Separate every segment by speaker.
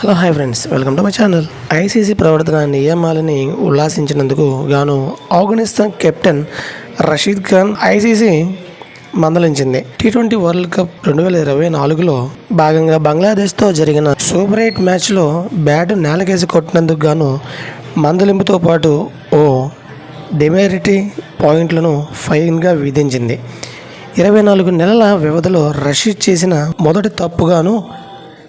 Speaker 1: Hello hi friends welcome to my channel ICC ప్రవర్తన నియమాలని ఉల్లాసించినందుకు గాను ఆఫ్ఘనిస్తాన్ కెప్టెన్ రషీద్ ఖాన్ ఐసీసీ మందలించింది. టీ ట్వంటీ వరల్డ్ కప్ రెండు వేల ఇరవై నాలుగులో భాగంగా బంగ్లాదేశ్తో జరిగిన సూపర్ ఎయిట్ మ్యాచ్లో బ్యాట్ నేలకేసి కొట్టినందుకు గాను మందలింపుతో పాటు ఓ డెమెరిటీ పాయింట్లను ఫైన్గా విధించింది. ఇరవై నాలుగు నెలల వ్యవధిలో రషీద్ చేసిన మొదటి తప్పుగాను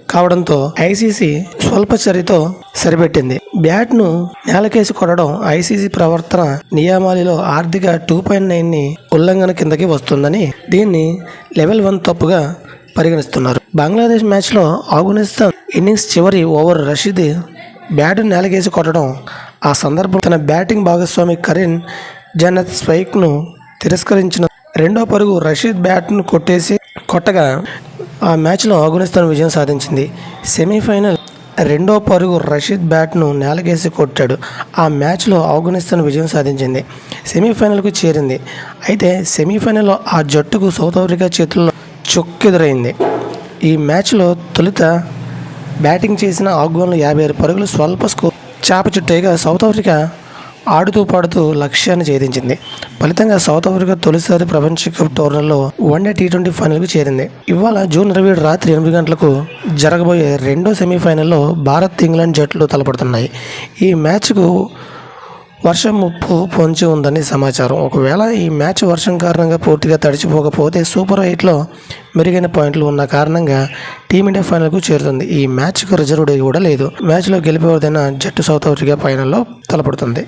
Speaker 1: కావడంతో ఐసీసీ స్వల్ప చర్యతో సరిపెట్టింది. బ్యాట్ను నేలకేసి కొట్టడం ఐసీసీ ప్రవర్తన నియమాలలో ఆర్థిక టూ పాయింట్ నైన్ని ఉల్లంఘన కిందకి వస్తుందని దీన్ని లెవెల్ వన్ తప్పుగా పరిగణిస్తున్నారు. బంగ్లాదేశ్ మ్యాచ్లో ఆఫ్ఘనిస్తాన్ ఇన్నింగ్స్ చివరి ఓవర్ రషీద్ బ్యాట్ నేలకేసి కొట్టడం ఆ సందర్భం తన బ్యాటింగ్ భాగస్వామి కరీన్ జనత్ స్వైక్ను తిరస్కరించిన రెండో పరుగు రషీద్ బ్యాట్ను కొట్టేసి కొట్టగా ఆ మ్యాచ్లో ఆఫ్ఘనిస్తాన్ విజయం సాధించింది. సెమీఫైనల్ రెండో పరుగు రషీద్ బ్యాట్ను నేలకేసి కొట్టాడు. ఆ మ్యాచ్లో ఆఫ్ఘనిస్తాన్ విజయం సాధించింది. సెమీఫైనల్కు చేరింది. అయితే సెమీఫైనల్లో ఆ జట్టుకు సౌత్ ఆఫ్రికా చేతుల్లో చొక్కెదురైంది. ఈ మ్యాచ్లో తొలుత బ్యాటింగ్ చేసిన ఆఫ్ఘన్లు యాభై ఆరు పరుగులు స్వల్ప స్కోర్ చాప చుట్టేగా సౌత్ ఆఫ్రికా ఆడుతూ పాడుతూ లక్ష్యాన్ని ఛేదించింది. ఫలితంగా సౌత్ ఆఫ్రికా తొలిసారి ప్రపంచ కప్ టోర్నీలో వన్డే టీ ట్వంటీ ఫైనల్కు చేరింది. ఇవాళ జూన్ ఇరవై ఏడు రాత్రి ఎనిమిది గంటలకు జరగబోయే రెండో సెమీఫైనల్లో భారత్ ఇంగ్లాండ్ జట్లు తలపడుతున్నాయి. ఈ మ్యాచ్కు వర్షం ముప్పు పొంచి ఉందని సమాచారం. ఒకవేళ ఈ మ్యాచ్ వర్షం కారణంగా పూర్తిగా తడిచిపోకపోతే సూపర్ ఎయిట్లో మెరుగైన పాయింట్లు ఉన్న కారణంగా టీమిండియా ఫైనల్కు చేరుతుంది. ఈ మ్యాచ్కు రిజర్వ్ డే కూడా లేదు. మ్యాచ్లో గెలిపేవదైన జట్టు సౌత్ ఆఫ్రికా ఫైనల్లో తలపడుతుంది.